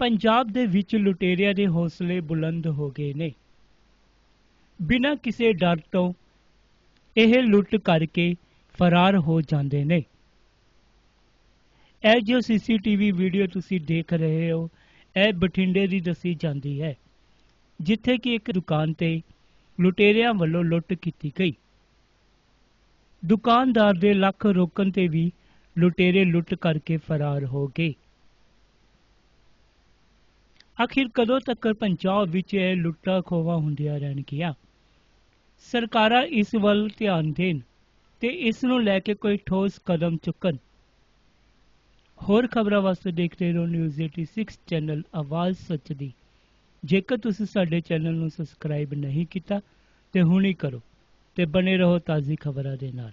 ਪੰਜਾਬ ਦੇ ਵਿੱਚ ਲੁਟੇਰਿਆਂ ਦੇ ਹੌਸਲੇ ਬੁਲੰਦ ਹੋ ਗਏ ਨੇ। ਬਿਨਾਂ ਕਿਸੇ ਡਰ ਤੋਂ ਇਹ ਲੁੱਟ ਕਰਕੇ ਫਰਾਰ ਹੋ ਜਾਂਦੇ ਨੇ। ਇਹ ਜੋ ਸੀਸੀਟੀਵੀ ਵੀਡੀਓ ਤੁਸੀਂ ਦੇਖ ਰਹੇ ਹੋ, ਇਹ ਬਠਿੰਡੇ ਦੀ ਦੱਸੀ ਜਾਂਦੀ ਹੈ, ਜਿੱਥੇ ਕਿ ਇੱਕ ਦੁਕਾਨ ਤੇ ਲੁਟੇਰਿਆਂ ਵੱਲੋਂ ਲੁੱਟ ਕੀਤੀ ਗਈ। ਦੁਕਾਨਦਾਰ ਦੇ ਲੱਖ ਰੋਕਣ ਤੇ ਵੀ ਲੁਟੇਰੇ ਲੁੱਟ ਕਰਕੇ ਫਰਾਰ ਹੋ ਗਏ। ਆਖਿਰ ਕਦੋਂ ਤੱਕ ਪੰਜਾਬ ਵਿੱਚ ਇਹ ਲੁੱਟਾਂ ਖੋਵਾ ਹੁੰਦੀਆਂ ਰਹਿਣਗੀਆਂ? ਸਰਕਾਰਾਂ ਇਸ ਵੱਲ ਧਿਆਨ ਦੇਣ ਤੇ ਇਸ ਨੂੰ ਲੈ ਕੇ ਕੋਈ ਠੋਸ ਕਦਮ ਚੁੱਕਣ। ਹੋਰ ਖਬਰਾਂ ਵਾਸਤੇ ਦੇਖਦੇ ਰਹੋ ਨਿਊਜ਼ 86 ਚੈਨਲ ਆਵਾਜ਼ ਸੱਚ ਦੀ। ਜੇਕਰ ਤੁਸੀਂ ਸਾਡੇ ਚੈਨਲ ਨੂੰ ਸਬਸਕ੍ਰਾਈਬ ਨਹੀਂ ਕੀਤਾ, ਤੇ ਹੁਣੀ ਕਰੋ ਤੇ ਬਨੇ ਰਹੋ ਤਾਜ਼ੀ ਖਬਰਾਂ ਦੇ ਨਾਲ।